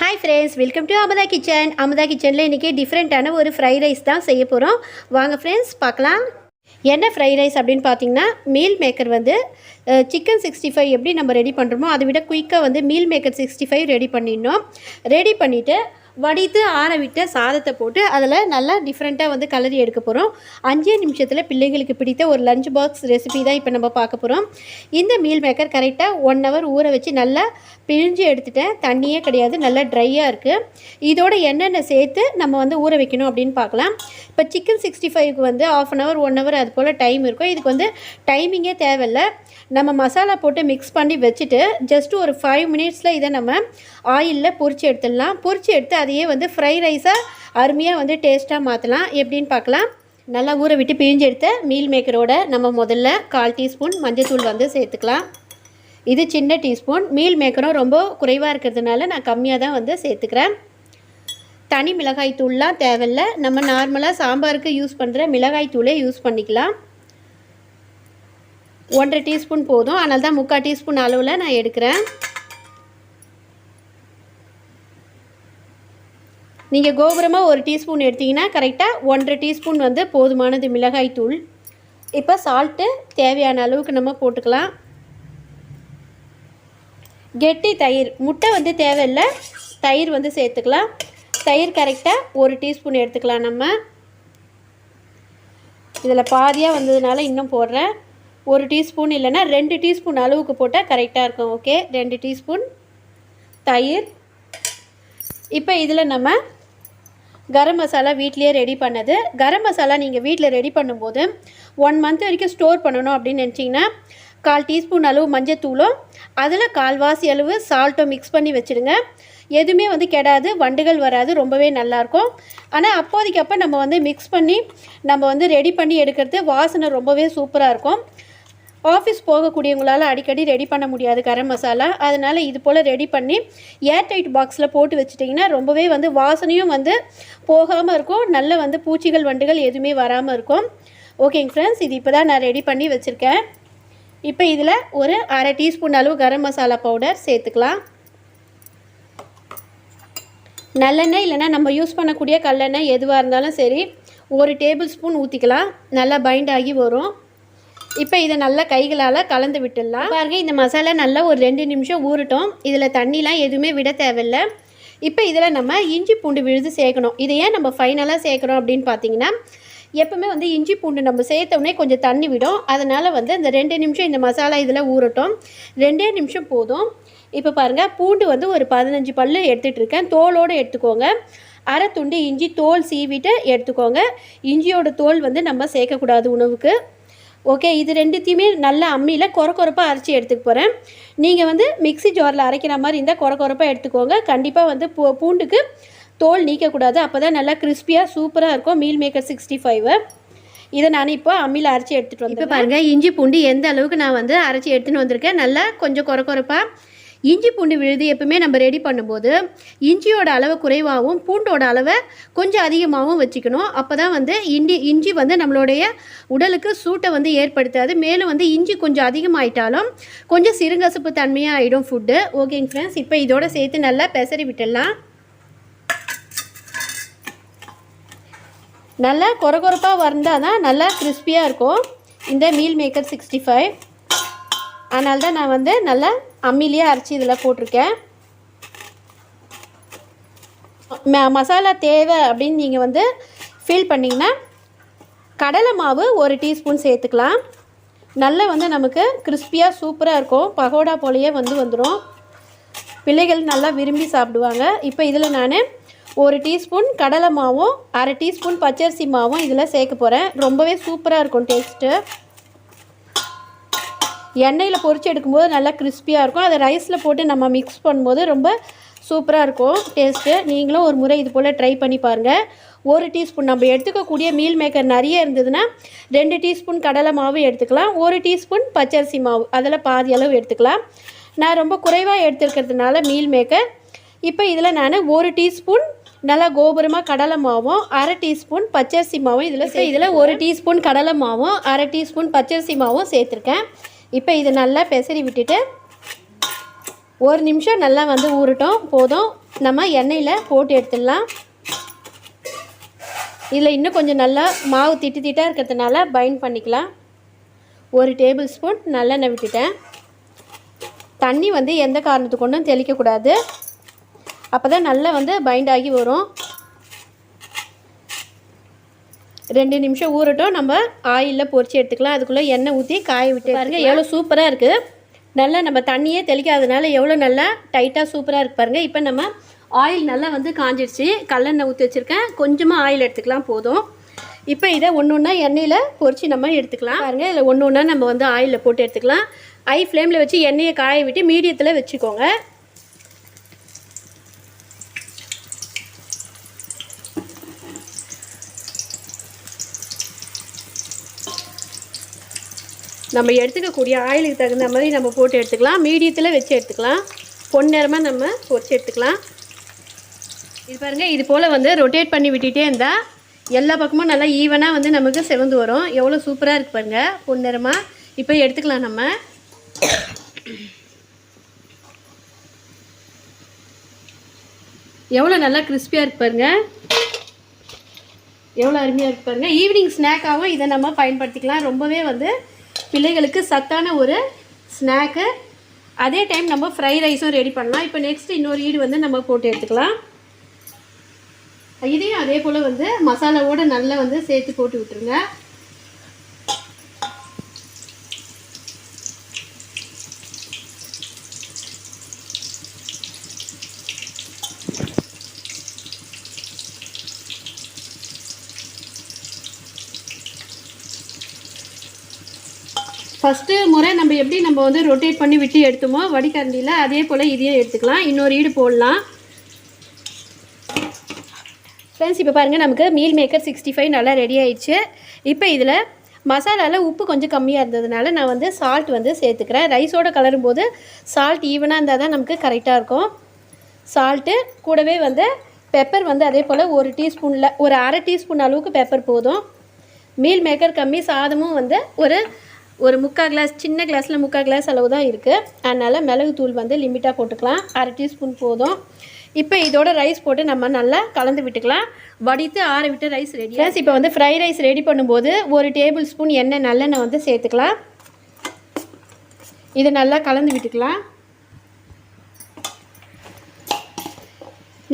Hi friends welcome to Amutha kitchen Amutha கிச்சனில் இன்றைக்கி டிஃப்ரெண்ட்டான ஒரு ஃப்ரைட் ரைஸ் தான் செய்ய போகிறோம் வாங்க ஃப்ரெண்ட்ஸ் பார்க்கலாம். என்ன ஃப்ரைட் ரைஸ் அப்படின்னு பார்த்தீங்கன்னா மீல் மேக்கர் வந்து சிக்கன் சிக்ஸ்டி ஃபைவ் எப்படி நம்ம ரெடி பண்ணுறோமோ அதை விட குயிக்காக வந்து meal maker sixty five ready பண்ணிடணும். ரெடி பண்ணிவிட்டு வடித்து ஆற விட்ட சாதத்தை போட்டு அதில் நல்லா டிஃப்ரெண்ட்டாக வந்து கலரி எடுக்க போகிறோம். அஞ்சே நிமிஷத்தில் பிள்ளைகளுக்கு பிடித்த ஒரு லஞ்ச் பாக்ஸ் ரெசிபி தான் இப்போ நம்ம பார்க்க போகிறோம். இந்த மீல் மேக்கர் கரெக்டாக ஒன் ஹவர் ஊற வச்சு நல்லா பிழிஞ்சு எடுத்துட்டேன். தண்ணியே கிடையாது நல்லா ட்ரையாக இருக்குது இதோட என்னென்ன சேர்த்து நம்ம வந்து ஊற வைக்கணும் அப்படின்னு பார்க்கலாம். இப்போ சிக்கன் சிக்ஸ்டி ஃபைவ்க்கு வந்து half an hour one hour அது போல் டைம் இருக்கும். இதுக்கு வந்து டைமிங்கே தேவையில்லை. நம்ம மசாலா போட்டு மிக்ஸ் பண்ணி வச்சுட்டு ஜஸ்ட் ஒரு ஃபைவ் மினிட்ஸில் இதை நம்ம ஆயிலில் பொறிச்சு எடுத்துடலாம். பொறிச்சு எடுத்து அதையே வந்து ஃப்ரை ரைஸாக அருமையாக வந்து டேஸ்ட்டாக மாற்றலாம் எப்படின்னு பார்க்கலாம். நல்லா ஊற விட்டு பிழிஞ்சு எடுத்த மீல் மேக்கரோட நம்ம முதல்ல கால் டீஸ்பூன் மஞ்சத்தூள் வந்து சேர்த்துக்கலாம். இது சின்ன டீஸ்பூன். மீல் மேக்கரும் ரொம்ப குறைவாக இருக்கிறதுனால நான் கம்மியாக தான் வந்து சேர்த்துக்கிறேன். தனி மிளகாய் தூள்லாம் தேவையில்ல. நம்ம நார்மலாக சாம்பாருக்கு யூஸ் பண்ணுற மிளகாய் தூளே யூஸ் பண்ணிக்கலாம். ஒன்றரை டீஸ்பூன் போதும். அதனால தான் முக்கால் டீஸ்பூன் அளவில் நான் எடுக்கிறேன். நீங்கள் கோபுரமாக ஒரு டீஸ்பூன் எடுத்தீங்கன்னா கரெக்டாக ஒன்றரை டீஸ்பூன் வந்து போதுமானது மிளகாய் தூள். இப்போ சால்ட்டு தேவையான அளவுக்கு நம்ம போட்டுக்கலாம். கெட்டி தயிர். முட்டை வந்து தேவையில்லை. தயிர் வந்து சேர்த்துக்கலாம். தயிர் கரெக்டாக ஒரு டீஸ்பூன் எடுத்துக்கலாம் நம்ம. இதில் பாதியாக வந்ததுனால இன்னும் போடுறேன். ஒரு டீஸ்பூன் இல்லைன்னா ரெண்டு டீஸ்பூன் அளவுக்கு போட்டால் கரெக்டாக இருக்கும். ஓகே? ரெண்டு டீஸ்பூன் தயிர். இப்போ இதில் நம்ம கரம் மசாலா வீட்லேயே ரெடி பண்ணது. கரம் மசாலா நீங்கள் வீட்டில் ரெடி பண்ணும்போது ஒன் மந்த் வரைக்கும் ஸ்டோர் பண்ணணும் அப்படின்னு நினச்சிங்கன்னா கால் டீஸ்பூன் அளவு மஞ்சத்தூளும் அதில் கால்வாசி அளவு சால்ட்டும் மிக்ஸ் பண்ணி வச்சுடுங்க. எதுவுமே வந்து கெடாது வண்டுகள் வராது ரொம்பவே நல்லாயிருக்கும். ஆனால் அப்போதைக்கு அப்போ நம்ம வந்து மிக்ஸ் பண்ணி நம்ம வந்து ரெடி பண்ணி எடுக்கிறது வாசனை ரொம்பவே சூப்பராக இருக்கும். ஆஃபீஸ் போகக்கூடியவங்களால் அடிக்கடி ரெடி பண்ண முடியாது கரம் மசாலா. அதனால் இது போல் ரெடி பண்ணி ஏர்டைட் பாக்ஸில் போட்டு வச்சிட்டிங்கன்னா ரொம்பவே வந்து வாசனையும் வந்து போகாமல் இருக்கும். நல்ல வந்து பூச்சிகள் வண்டுகள் எதுவுமே வராமல் இருக்கும். ஓகேங்க ஃப்ரெண்ட்ஸ் இது இப்போ தான் நான் ரெடி பண்ணி வச்சுருக்கேன். இப்போ இதில் ஒரு அரை டீஸ்பூன் அளவு கரம் மசாலா பவுடர் சேர்த்துக்கலாம். நல்லெண்ணெய் இல்லைன்னா நம்ம யூஸ் பண்ணக்கூடிய கல்லெண்ணெய் எதுவாக இருந்தாலும் சரி ஒரு டேபிள் ஸ்பூன் ஊற்றிக்கலாம் நல்லா பைண்ட் ஆகி வரும். இப்போ இதை நல்லா கைகளால் கலந்து விட்டுடலாம். பாருங்க இந்த மசாலா நல்லா ஒரு ரெண்டு நிமிஷம் ஊறட்டும். இதில் தண்ணிலாம் எதுவுமே விட தேவையில்ல. இப்போ இதில் நம்ம இஞ்சி பூண்டு விழுது சேர்க்கணும். இதை ஏன் நம்ம ஃபைனலாக சேர்க்குறோம் அப்படின்னு பார்த்தீங்கன்னா எப்பவுமே வந்து இஞ்சி பூண்டு நம்ம சேர்த்தோடனே கொஞ்சம் தண்ணி விடும். அதனால் வந்து இந்த ரெண்டு நிமிஷம் இந்த மசாலா இதில் ஊறட்டும். ரெண்டே நிமிஷம் போதும். இப்போ பாருங்கள் பூண்டு வந்து ஒரு பதினஞ்சு பல்லு எடுத்துகிட்டு இருக்கேன். தோலோடு எடுத்துக்கோங்க. அரை துண்டு இஞ்சி தோல் சீவிட்டு எடுத்துக்கோங்க. இஞ்சியோட தோல் வந்து நம்ம சேர்க்கக்கூடாது உணவுக்கு. ஓகே இது ரெண்டுத்தையுமே நல்லா அம்மியில் குறை குறைப்பாக அரைச்சி எடுத்துக்க போகிறேன் நீங்கள் வந்து மிக்ஸி ஜாரில் அரைக்கிற மாதிரி இருந்தால் குறை குறைப்பாக எடுத்துக்கோங்க. கண்டிப்பாக வந்து பூ பூண்டுக்கு தோல் நீக்கக்கூடாது அப்போ தான் நல்லா கிறிஸ்பியாக சூப்பராக இருக்கும். மீல் மேக்கர் சிக்ஸ்டி ஃபைவ் இதை நான் இப்போ அம்மியில் அரைச்சி எடுத்துகிட்டு வந்தேன் இப்போ பாருங்கள் இஞ்சி பூண்டு எந்த அளவுக்கு நான் வந்து அரைச்சி எடுத்துன்னு வந்திருக்கேன். நல்லா கொஞ்சம் குறை குறைப்பாக இஞ்சி பூண்டு விழுது எப்பவுமே நம்ம ரெடி பண்ணும்போது இஞ்சியோட அளவு குறைவாகவும் பூண்டோட அளவை கொஞ்சம் அதிகமாகவும் வச்சுக்கணும். அப்போ தான் வந்து இஞ்சி இஞ்சி வந்து நம்மளுடைய உடலுக்கு சூட்டை வந்து ஏற்படுத்தாது. மேலும் வந்து இஞ்சி கொஞ்சம் அதிகமாயிட்டாலும் கொஞ்சம் சிறுகசப்பு தன்மையாக ஆகிடும் ஃபுட்டு ஓகேங்க ஃப்ரெண்ட்ஸ் இப்போ இதோட சேர்த்து நல்லா பெசரி விட்டுடலாம். நல்லா கொரகொரப்பாக வந்தால் தான் நல்லா கிறிஸ்பியாக இருக்கும். இந்த மீல் மேக்கர் சிக்ஸ்டி ஃபைவ் அதனால தான் நான் வந்து நல்லா அம்மிலேயே அரைச்சி இதில் போட்டிருக்கேன். மசாலா தேவை அப்படின்னு நீங்கள் வந்து ஃபீல் பண்ணிங்கன்னா கடலை மாவு ஒரு டீஸ்பூன் சேர்த்துக்கலாம். நல்லா வந்து நமக்கு கிறிஸ்பியாக சூப்பராக இருக்கும். பகோடா போலையே வந்து வந்துடும் பிள்ளைகள் நல்லா விரும்பி சாப்பிடுவாங்க. இப்போ இதில் நான் ஒரு டீஸ்பூன் கடலை மாவும் அரை டீஸ்பூன் பச்சரிசி மாவும் இதில் சேர்க்க போகிறேன் ரொம்பவே சூப்பராக இருக்கும் டேஸ்ட்டு. எண்ணெயில் பொறிச்சு எடுக்கும்போது நல்லா கிறிஸ்பியாக இருக்கும். அதை ரைஸில் போட்டு நம்ம மிக்ஸ் பண்ணும்போது ரொம்ப சூப்பராக இருக்கும். டேஸ்ட்டு நீங்களும் ஒரு முறை இது போல் ட்ரை பண்ணி பாருங்கள் ஒரு டீஸ்பூன் நம்ம எடுத்துக்கக்கூடிய மீல் மேக்கர் நிறைய இருந்ததுன்னா ரெண்டு டீஸ்பூன் கடலை மாவு எடுத்துக்கலாம். ஒரு டீஸ்பூன் பச்சரிசி மாவு. அதில் பாதி அளவு எடுத்துக்கலாம். நான் ரொம்ப குறைவாக எடுத்துருக்கிறதுனால மீல் மேக்கர் இப்போ இதில் நான் ஒரு டீஸ்பூன் நல்லா கோபுரமாக கடலை மாவும் அரை டீஸ்பூன் பச்சரிசி மாவும் இதில் சே இதில் ஒரு டீஸ்பூன் கடலை மாவும் அரை டீஸ்பூன் பச்சரிசி மாவும் சேர்த்துருக்கேன். இப்போ இதை நல்லா பெசரி விட்டுட்டு ஒரு நிமிஷம் நல்லா வந்து ஊறட்டும். போதும். நம்ம எண்ணெயில் போட்டு எடுத்துடலாம். இதில் இன்னும் கொஞ்சம் நல்லா மாவு திட்டு திட்டாக இருக்கிறதுனால பைண்ட் பண்ணிக்கலாம். ஒரு டேபிள் ஸ்பூன் நல்லெண்ணெய் விட்டுட்டேன். தண்ணி வந்து எந்த காரணத்துக்கு கொண்டும் தெளிக்கக்கூடாது. அப்போ தான் நல்லா வந்து பைண்ட் ஆகி வரும். ரெண்டு நிமிஷம் ஊறட்டும். நம்ம ஆயிலில் பொரிச்சு எடுத்துக்கலாம். அதுக்குள்ளே எண்ணெய் ஊற்றி காய விட்டு பாருங்க. எவ்வளோ சூப்பராக இருக்குது நல்லா நம்ம தண்ணியே தெளிக்காதனால எவ்வளோ நல்லா டைட்டாக சூப்பராக இருக்கு பாருங்க. இப்போ நம்ம ஆயில் நல்லா வந்து காஞ்சிடுச்சு கல்லெண்ணெய் ஊற்றி வச்சுருக்கேன். கொஞ்சமாக ஆயில் எடுத்துக்கலாம் போதும். இப்போ இதை ஒன்று ஒன்றா எண்ணெயில் பொரிச்சு நம்ம எடுத்துக்கலாம். பாருங்க. இதில் ஒன்று ஒன்றா நம்ம வந்து ஆயிலில் போட்டு எடுத்துக்கலாம். ஐ ஃப்ளேமில் வச்சு எண்ணெயை காய விட்டு மீடியத்தில் வச்சுக்கோங்க. நம்ம எடுத்துக்கக்கூடிய ஆயிலுக்கு தகுந்த மாதிரி நம்ம போட்டு எடுத்துக்கலாம். மீடியத்தில் வச்சு எடுத்துக்கலாம். பொன்னிறமாக நம்ம பொறிச்சு எடுத்துக்கலாம். இது பாருங்கள் இது போல் வந்து ரொட்டேட் பண்ணி விட்டுகிட்டே இருந்தால் எல்லா பக்கமும் நல்லா ஈவனாக வந்து நமக்கு செவந்து வரும். எவ்வளோ சூப்பராக இருக்குது பாருங்கள் பொன்னிறமாக இப்போ எடுத்துக்கலாம் நம்ம. எவ்வளோ நல்லா கிறிஸ்பியாக இருக்கு பாருங்க. எவ்வளோ அருமையாக இருக்கு பாருங்க. ஈவினிங் ஸ்நாக்காகவும் இதை நம்ம பயன்படுத்திக்கலாம். ரொம்பவே வந்து பிள்ளைகளுக்கு சத்தான ஒரு ஸ்நாக்கு அதே டைம் நம்ம ஃப்ரை ரைஸும் ரெடி பண்ணலாம். இப்போ நெக்ஸ்ட் இன்னொரு ஈடு வந்து நம்ம போட்டு எடுத்துக்கலாம். இதையும் அதே போல் வந்து மசாலாவோடு நல்லா வந்து சேர்த்து போட்டு விட்டுருங்க. ஃபஸ்ட்டு முறை நம்ம எப்படி நம்ம வந்து ரொட்டேட் பண்ணி விட்டு எடுத்தோமோ வடிகரண்டியில் அதே போல் இதையும் எடுத்துக்கலாம். இன்னொரு ஈடு போடலாம். ஃப்ரெண்ட்ஸ் இப்போ பாருங்கள் நமக்கு மீல் மேக்கர் சிக்ஸ்டி ஃபைவ் நல்லா ரெடி ஆயிடுச்சு. இப்போ இதில் மசாலாவில் உப்பு கொஞ்சம் கம்மியாக இருந்ததுனால நான் வந்து சால்ட் வந்து சேர்த்துக்கிறேன். ரைஸோட கலரும் போது சால்ட் ஈவனாக இருந்தால் தான் நமக்கு கரெக்டாக இருக்கும். சால்ட்டு கூடவே வந்து பெப்பர் வந்து அதே போல் ஒரு டீஸ்பூனில் ஒரு அரை டீஸ்பூன் அளவுக்கு பெப்பர் போதும். மீல் மேக்கர் கம்மி சாதமும் வந்து ஒரு ஒரு முக்கால் கிளாஸ் சின்ன கிளாஸில் முக்கால் கிளாஸ் அளவு தான் இருக்குது அதனால் மிளகுத்தூள் வந்து லிமிட்டாக போட்டுக்கலாம். அரை டீஸ்பூன் போதும். இப்போ இதோட ரைஸ் போட்டு நம்ம நல்லா கலந்து விட்டுக்கலாம். வடித்து ஆற விட்டு ரைஸ் ரெடி ப்ளஸ் இப்போ வந்து ஃப்ரை ரைஸ் ரெடி பண்ணும்போது ஒரு டேபிள் ஸ்பூன் எண்ணெய் நல்லெண்ணெய் வந்து சேர்த்துக்கலாம். இதை நல்லா கலந்து விட்டுக்கலாம்.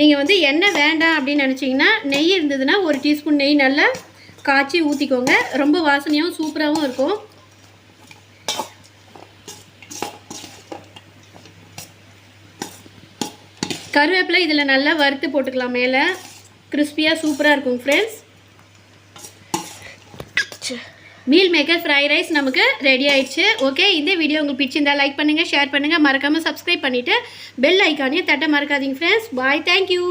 நீங்கள் வந்து எண்ணெய் வேண்டாம் அப்படின்னு நினச்சிங்கன்னா நெய் இருந்ததுன்னா ஒரு டீஸ்பூன் நெய் நல்லா காய்ச்சி ஊற்றிக்கோங்க ரொம்ப வாசனையாகவும் சூப்பராகவும் இருக்கும். கருவேப்பிலை இதில் நல்லா வறுத்து போட்டுக்கலாம் மேலே. கிறிஸ்பியாக சூப்பராக இருக்கும் friends meal maker fry rice நமக்கு ரெடி ஆயிடுச்சு. ஓகே இந்த வீடியோ உங்களுக்கு பிடிச்சிருந்தா லைக் பண்ணுங்கள் ஷேர் பண்ணுங்கள் மறக்காமல் சப்ஸ்கிரைப் பண்ணிவிட்டு பெல் ஐக்கானையும் தட்ட மறக்காதீங்க ஃப்ரெண்ட்ஸ் பாய் தேங்க்யூ